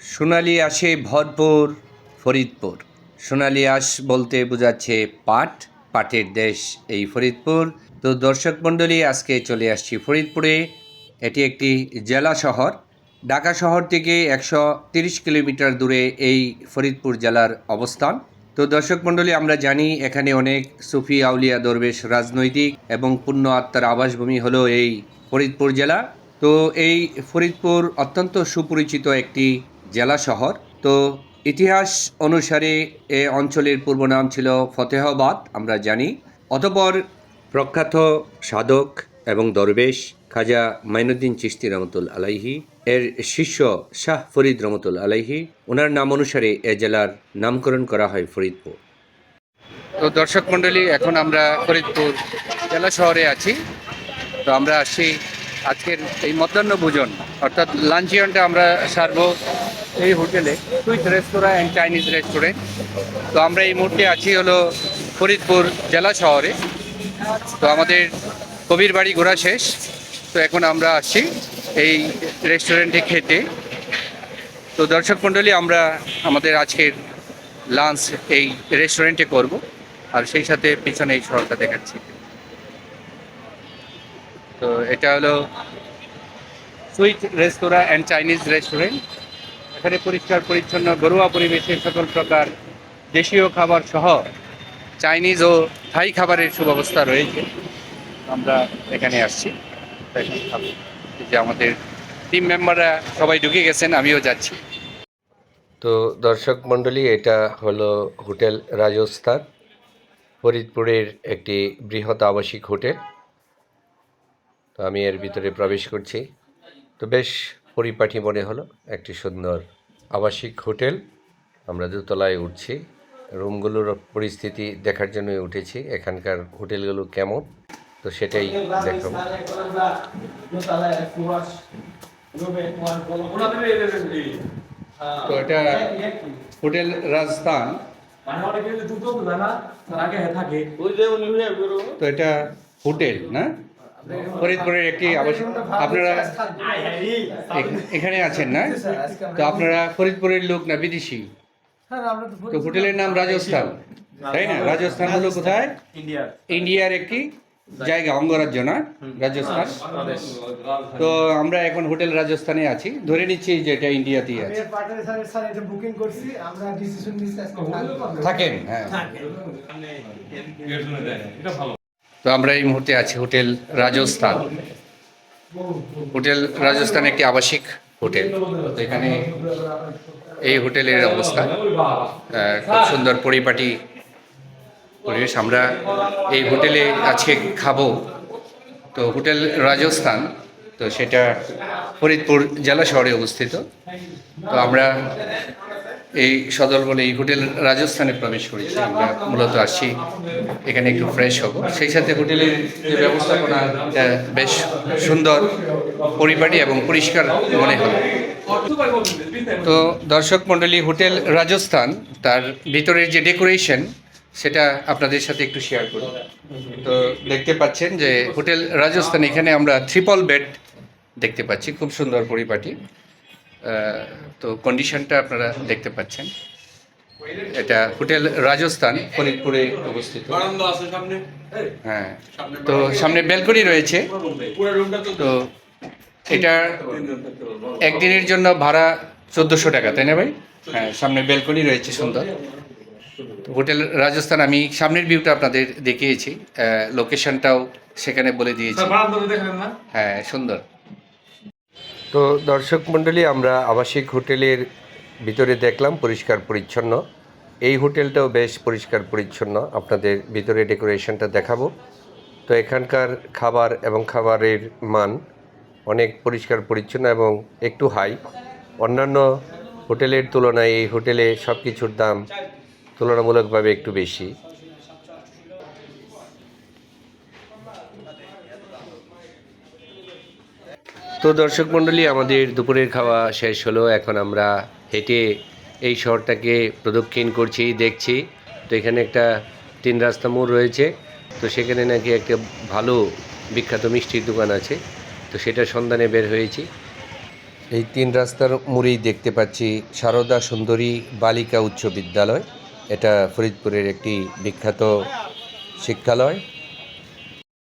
সোনালি আসে ভরপুর ফরিদপুর। সোনালি আস বলতে বোঝাচ্ছে পাট, পাটের দেশ এই ফরিদপুর। তো দর্শক মণ্ডলী, আজকে চলে আসছি ফরিদপুরে। এটি একটি জেলা শহর। ঢাকা শহর থেকে একশো তিরিশ কিলোমিটার দূরে এই ফরিদপুর জেলার অবস্থান। তো দর্শক মণ্ডলী, আমরা জানি এখানে অনেক সুফি, আউলিয়া, দরবেশ রাজনৈতিক এবং পূর্ণ আত্মার আবাসভূমি হলো এই ফরিদপুর জেলা। তো এই ফরিদপুর অত্যন্ত সুপরিচিত একটি জেলা শহর। তো ইতিহাস অনুসারে এ অঞ্চলের পূর্ব নাম ছিল ফতেহাবাদ, আমরা জানি। অতপর প্রখ্যাত সাধক এবং দরবেশ খাজা মাইনুদ্দিন চিস্তি রহমতুল আলাইহি, এর শিষ্য শাহ ফরিদ রহমতুল আলাইহি, ওনার নাম অনুসারে এ জেলার নামকরণ করা হয় ফরিদপুর। তো দর্শক মণ্ডলী, এখন আমরা ফরিদপুর জেলা শহরে আছি। তো আমরা আসছি আজকের এই মধ্যাহ্ন ভোজন, অর্থাৎ লাঞ্চিয়নটা আমরা সারবো। এই হোটেলে sweet restaurant and Chinese restaurant তো আমরা এই মুহূর্তে আছি হলো ফরিদপুর জেলা শহরে। তো আমাদের কবির বাড়ি ঘোরা শেষ। তো এখন আমরা আসছি এই রেস্টুরেন্টে খেতে। তো দর্শক মণ্ডলী, আমরা আমাদের আজকের লাঞ্চ এই রেস্টুরেন্টে করব। আর সেই সাথে পিছনে এই শহরটা দেখাচ্ছি। তো এটা হলো sweet restaurant and Chinese restaurant এখানে পরিষ্কার, পরিচ্ছন্ন, ঘরোয়া পরিবেশে সকল প্রকার দেশীয় খাবার সহ চাইনিজ ও থাই খাবারের সুব্যবস্থা রয়েছে। আমরা এখানে আসছি। যে আমাদের টিম মেম্বাররা সবাই ঢুকে গেছেন, আমিও যাচ্ছি। তো দর্শক মণ্ডলী, এটা হলো হোটেল রাজস্থান, ফরিদপুরের একটি বৃহৎ আবাসিক হোটেল। তো আমি এর ভিতরে প্রবেশ করছি। তো বেশ পরিপাটি মনে হলো একটি সুন্দর আবাসিক হোটেল। আমরা দোতলায় উঠছি। রুমগুলোর পরিস্থিতি দেখার জন্যই উঠেছি। এখানকার হোটেলগুলো কেমন? তো সেটাই দেখাবো। তো এটা হোটেল রাজস্থান। তো এটা হোটেল না? ফরিদপুরের একটি আবাসিক আপনারা এখানে আছেন না? তো আপনারা ফরিদপুরের লোক না বিদেশি? তো হোটেলের নাম রাজস্থান। তাই না? রাজস্থান। হলো কোথায়? ইন্ডিয়ার একটি জায়গা অঙ্গরাজ্য না? রাজস্থান। তো আমরা এখন হোটেল রাজস্থানে আছি। ধরে নিচ্ছি যে এটা ইন্ডিয়াতেই আছে। বুকিং করছি। আমরা ডিসিশন নিচ্ছি আজকে। থাকব। থাকেন। হ্যাঁ তো আমরা এই মুহূর্তে আছি হোটেল রাজস্থান। হোটেল রাজস্থান একটি আবাসিক হোটেল। তো এখানে এই হোটেলের অবস্থান আহ, খুব সুন্দর পরিপাটি পরিবেশ। আমরা এই হোটেলে আজকে খাব। তো হোটেল রাজস্থান তো সেটা ফরিদপুর জেলা শহরে অবস্থিত। তো আমরা এই সদল বলে এই হোটেল রাজস্থানে প্রবেশ করেছি। আমরা মূলত আসছি, এখানে একটু ফ্রেশ হব। সেই সাথে হোটেলের যে ব্যবস্থাপনা বেশ সুন্দর, পরিপাটি এবং পরিষ্কার মনে হলো তো দর্শক মণ্ডলী, হোটেল রাজস্থান, তার ভিতরের যে ডেকোরেশন সেটা আপনাদের সাথে একটু শেয়ার করি। তো দেখতে পাচ্ছেন যে হোটেল রাজস্থান, এখানে আমরা ট্রিপল বেড দেখতে পাচ্ছি। খুব সুন্দর পরিপাটি। তো কন্ডিশনটা আপনারা দেখতে পাচ্ছেন। এটা হোটেল রাজস্থান ফরিদপুরে অবস্থিত। হ্যাঁ। তো সামনে ব্যালকনি রয়েছে। তো এটা একদিনের জন্য ভাড়া চোদ্দোশো টাকা তাই না ভাই? হ্যাঁ সামনে ব্যালকনি রয়েছে সুন্দর। তো হোটেল রাজস্থান আমি সামনের ভিউটা আপনাদের দেখিয়েছি। লোকেশনটাও সেখানে বলে দিয়েছি। হ্যাঁ সুন্দর। তো দর্শক মণ্ডলী, আমরা আবাসিক হোটেলের ভিতরে দেখলাম পরিষ্কার পরিচ্ছন্ন। এই হোটেলটাও বেশ পরিষ্কার পরিচ্ছন্ন। আপনাদের ভিতরে ডেকোরেশনটা দেখাবো। তো এখানকার খাবার এবং খাবারের মান অনেক পরিষ্কার পরিচ্ছন্ন এবং একটু হাই। অন্যান্য হোটেলের তুলনায় এই হোটেলে সব কিছুর দাম তুলনামূলকভাবে একটু বেশি। তো দর্শক মণ্ডলী, আমাদের দুপুরের খাওয়া শেষ হলো। এখন আমরা হেঁটে এই শহরটাকে প্রদক্ষিণ করছি, দেখছি। তো এখানে একটা তিন রাস্তা মোড় রয়েছে। তো সেখানে নাকি একটা ভালো বিখ্যাত মিষ্টির দোকান আছে। তো সেটার সন্ধানে বের হয়েছি। এই তিন রাস্তার মোড়েই দেখতে পাচ্ছি সারদা সুন্দরী বালিকা উচ্চ বিদ্যালয়। এটা ফরিদপুরের একটি বিখ্যাত শিক্ষালয়।